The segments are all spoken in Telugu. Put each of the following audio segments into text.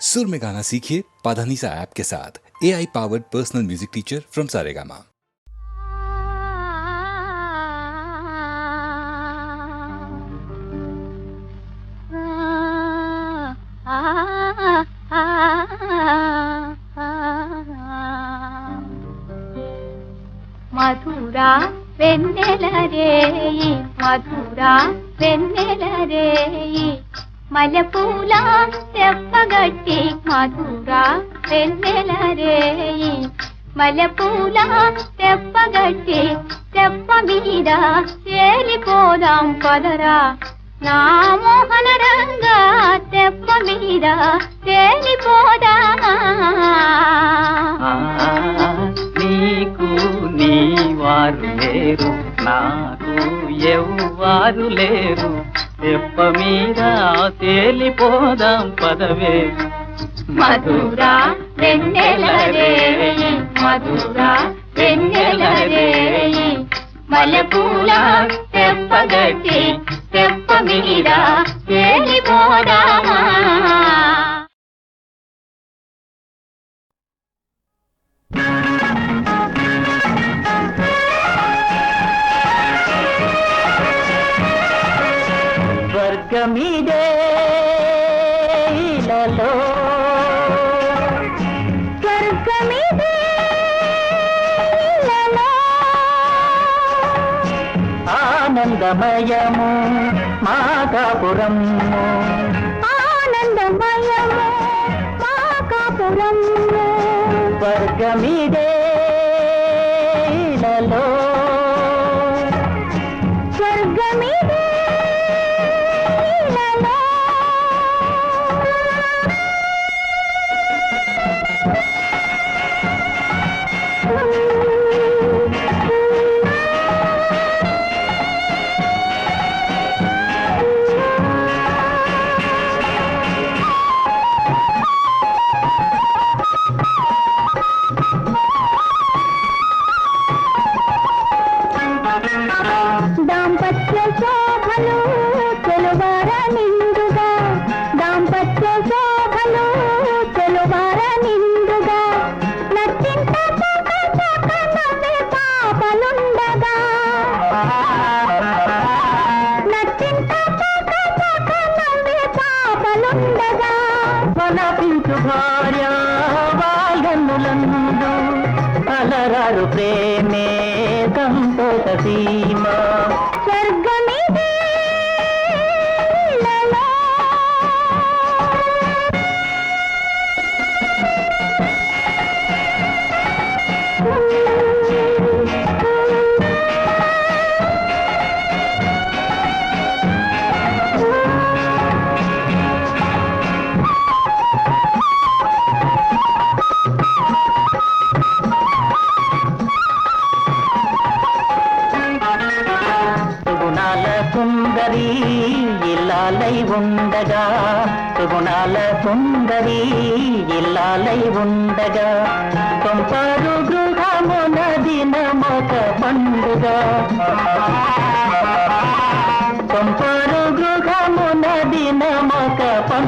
सुर में गाना सीखिए पाधानीसा ऐप के साथ A I powered personal music teacher from Saregama Madhura వెన్నెల రేయి మధురా వెన్నెల రేయి మల్లెపూల తెప్పగట్టి మధురా వెన్నెల రేయి. మల్లెపూల తెప్పగట్టి తెప్ప మీద తేలిపోదాం పదరా. నా మోహన రంగా తెప్ప మీద తేలిపోదామా నీకు నీ వారు లేరు నాకు ఎవ్వారు లేరు. తెప్ప మీద తేలిపోదాం పదవే. మధురా వెన్నెల మధురా వెన్నెల రేయి మల్లెపూల తెప్పగట్టి తెప్ప మీద తేలిపోదామా? ఆనందమయము మాగాపురము ఆనందమయము మా కాపురము స్వర్గమిదే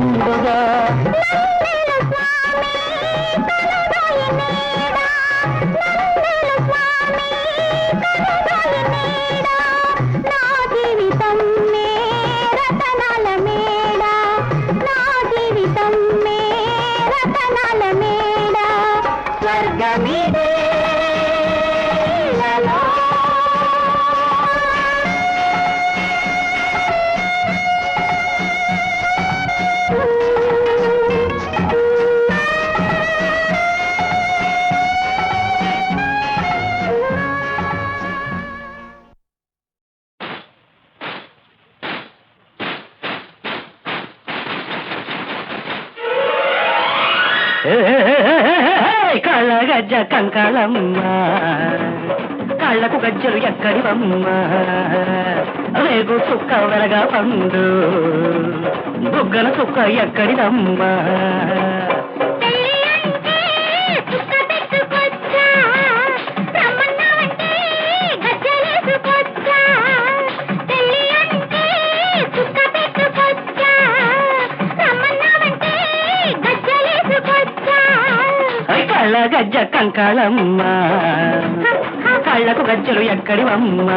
ಬಂದದ గజ్జ కంకాళమ్మ కళ్ళకు గజ్జలు ఎక్కడివమ్మ. రేగు చుక్క వెలగా పండు. బుగ్గల చుక్క ఎక్కడిదమ్మా. గజ్జ కంకాళమ్మ కళ్ళకు గజ్జలు ఎక్కడివమ్మ?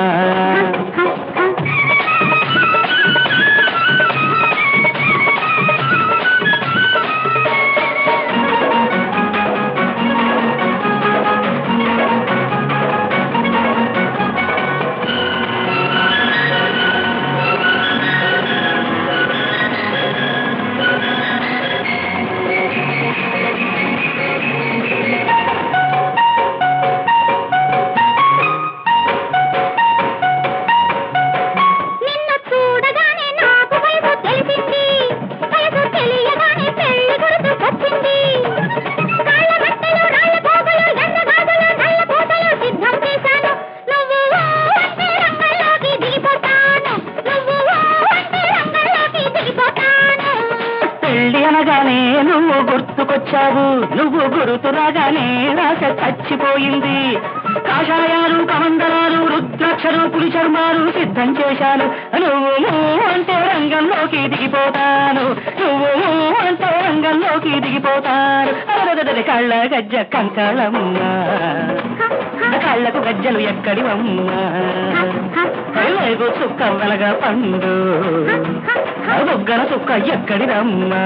పోయింది. కాషాయాలు కమందరాలు రుద్రాక్షలు పులి చర్మాలు సిద్ధం చేశాను. నువ్వు అంటే రంగంలోకి దిగిపోతాను. నువ్వు అంటే రంగంలోకి దిగిపోతాను. కళ్ళ గజ్జ కంకాళమ్మ కళ్ళకు గజ్జలు ఎక్కడివమ్మ చుక్క వెలగ పండు. బొగ్గల చుక్క ఎక్కడిదమ్మా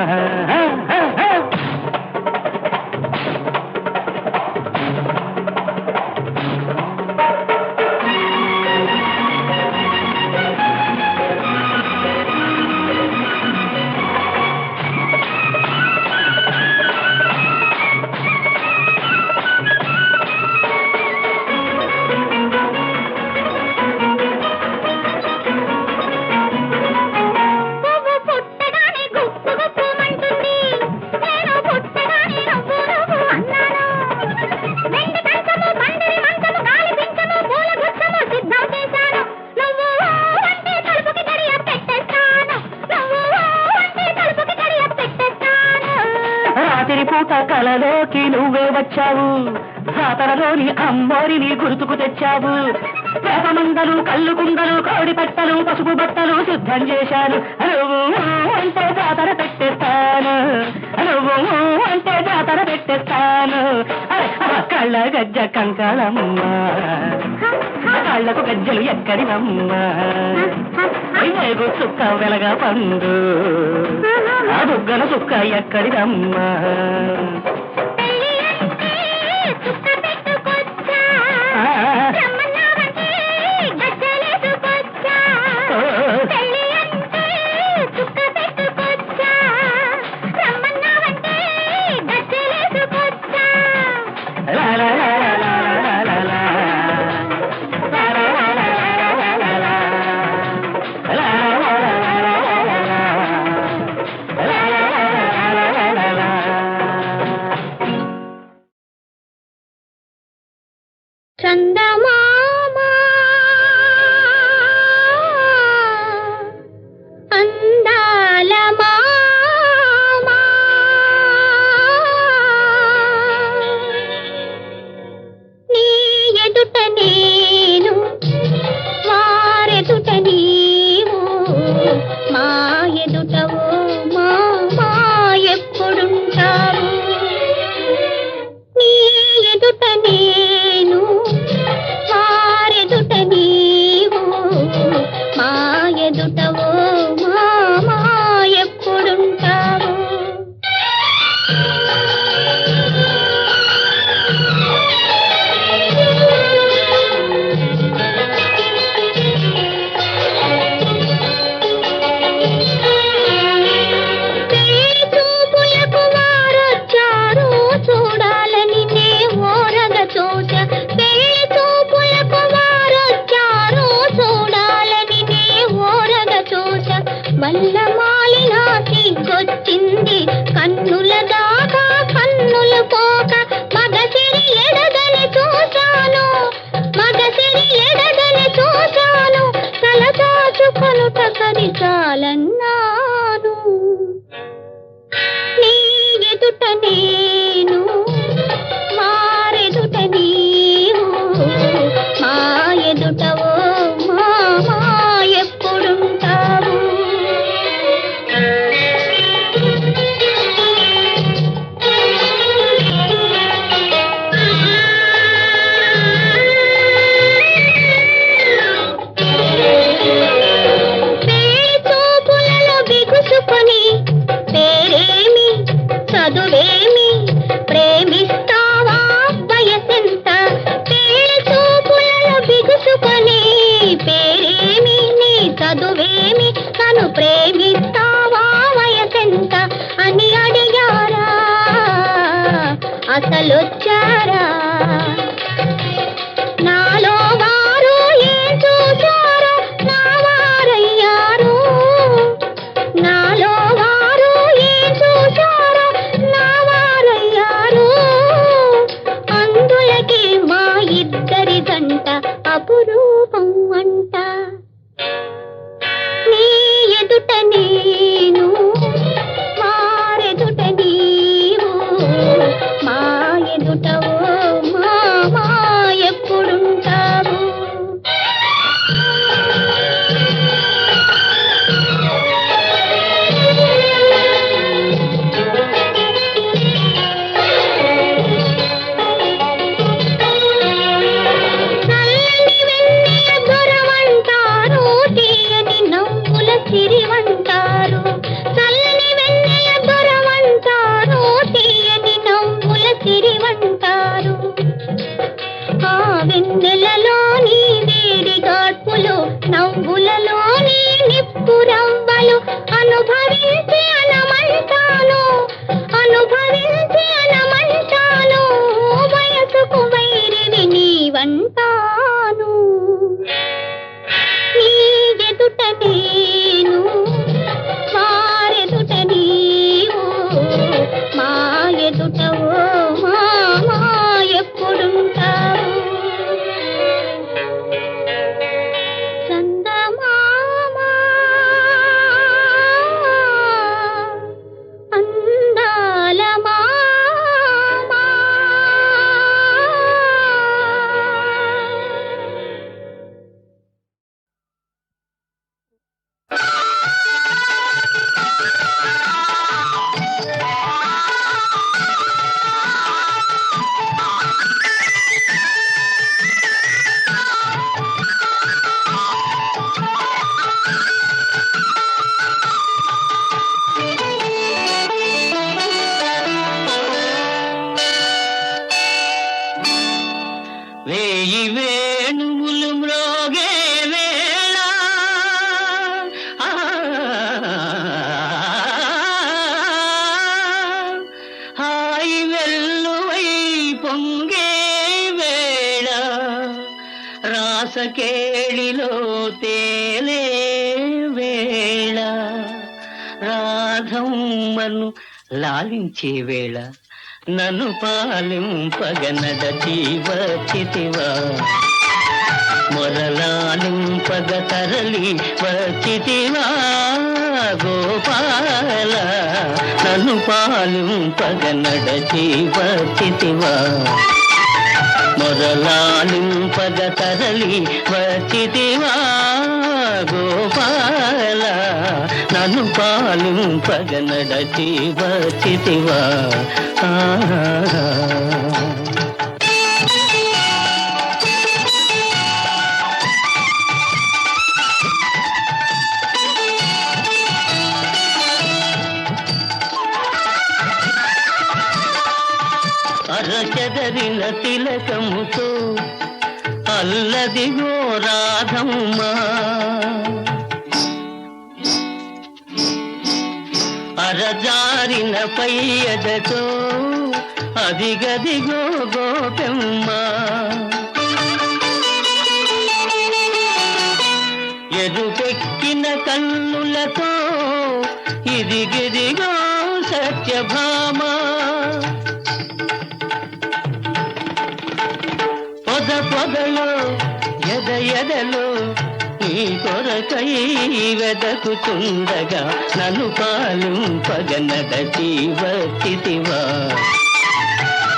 అమ్మోరిని గుర్తుకు తెచ్చావు. ప్రేమందలు కళ్ళు కుండలు కోడి పట్టలు పసుపు బట్టలు సిద్ధం చేశాను. అంటే జాతర పెట్టేస్తాను. నువ్వు అంటే జాతర పెట్టేస్తాను. కళ్ళ గజ్జ కంకణమ్మ కళ్ళకు గజ్జలు ఎక్కడినమ్మ? చుక్క వెలగ పండు. ఆ దుగ్గన చుక్క ఎక్కడిదమ్మ దొంగలొచ్చారా రాసకేళిలో తేలే వేళ. రాధమ్మను లాలించే వేళ. నన్ను పాలింపగనడ జీవచితివా. మొరలాలింపగ తరలి వచ్చితివా గోపాల. నన్ను పాలింపగనడ జీవచితివా. మొరలాలింపగ తరలి వచ్చితివా గోపాల నన్ను పాలింపగ నడచి వచ్చితివా అల్లదిగో రాధమ్మ. అరజారిన పయ్యదతో అదిగదిగో గోపెమ్మ. ఎరుపెక్కిన కన్నులతో ఇదిగిదిగో సత్యభామా. పొద ఎద ఎదలు నీ కొరకై వెదకుతుండగా నన్ను పాలింపగనడచి వచ్చితివా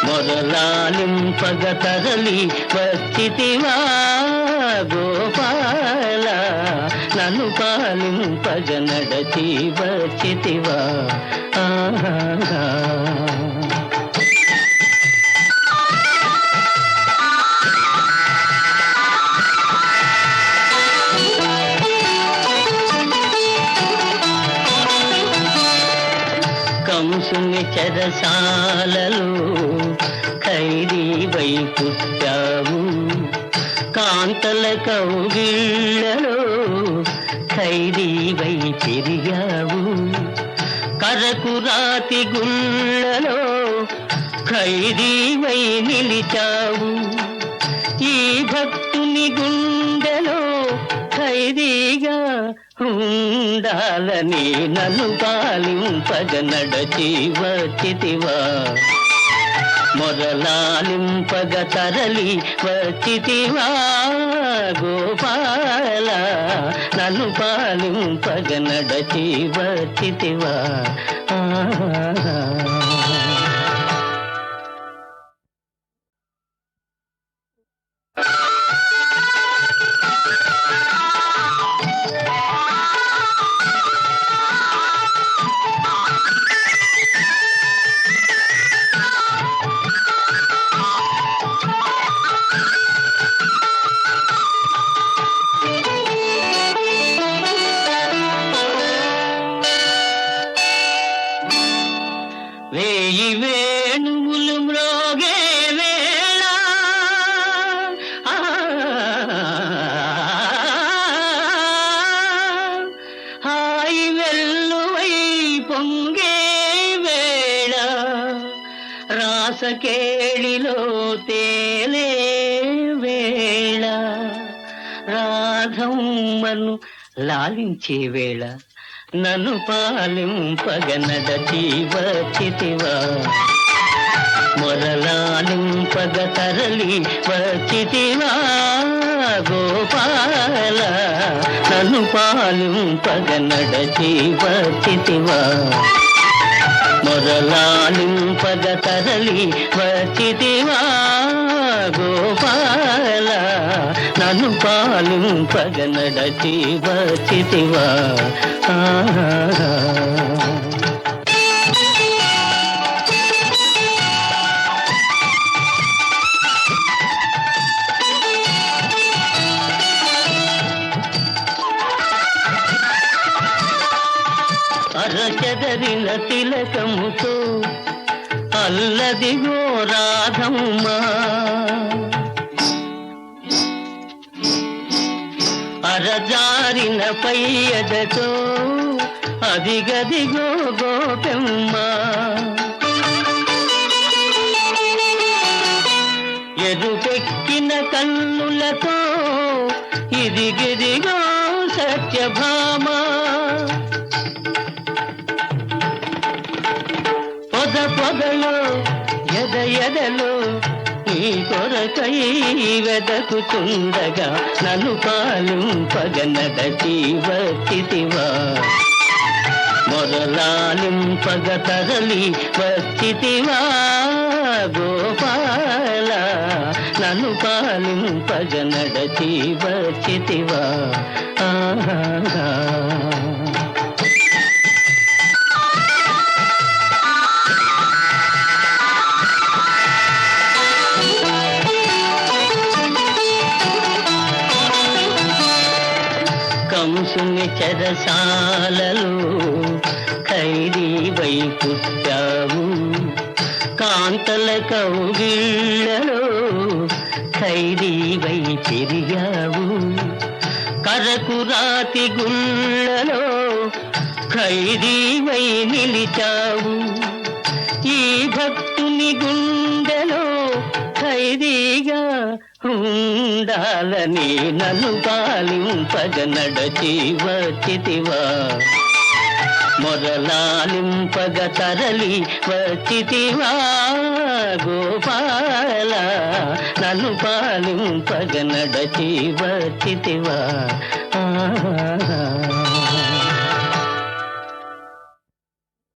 మొరలాలింపగ తరలి వచ్చితివా గోపాల నన్ను పాలింపగ నడచి వచ్చితివా ఆహా కంసుని చెరసాలలో ఖైదీ వై పుట్టావు కాంతల కౌగిళ్ళలో ఖైదీ వై పెరిగావు కరకు రాతి గుళ్ళలో ఖైదీవై నిలిచావు ఈ భక్తుని గుండెలో ఖైదీగా ఉండాలని నన్ను పాలింపగ నడచి వచ్చితివా మొరలాలింపగ తరలి వచ్చితివా. గోపాల నన్ను పాలింపగ నడచి వచ్చితివా రాసకేళిలో తేలే వేళ. రాధమ్మను లాలించే వేళ. నన్ను పాలింపగ నడచి వచ్చితివా మొరలాలింపగ తరలి వచ్చితివా గోపాల. నన్ను పాలింపగ నడచి వచ్చితివా మొరలాలింపగ తరలి వచ్చితివా గోపాల. నన్ను పాలింపగ నడచి వచ్చితివా. అల్లదిగో రాధమ్మ. అరజారిన పయ్యదతో అదిగదిగో గోపెమ్మ. ఎరుపెక్కిన కన్నులతో ఇదిగిదిగో సత్యభామ. పొద పొదలో ఎదలో నీ కొరకై వెదకుతుండగా నన్ను పాలింపగ నడచి వచ్చితివా మొరలాలింపగ తరలి వచ్చితివా గోపాల నన్ను పాలింపగ నడచి వచ్చితివా ఆహా కంసుని చెరసాలలో ఖైదీవై పుట్టావు కాంతల కౌగిళ్ళలో ఖైదీవై పెరిగావు కరకు రాతి గుళ్ళలో ఖైదీవై నిలిచావు ఈ భక్తుని గుండెలో ఖైదీగా ఉండాలని నన్ను పాలింపగ నడచి వచ్చితివా మొరలాలింపగ తరలి వచ్చితివా గోపాల? నన్ను పాలింపగ నడచి వచ్చితివా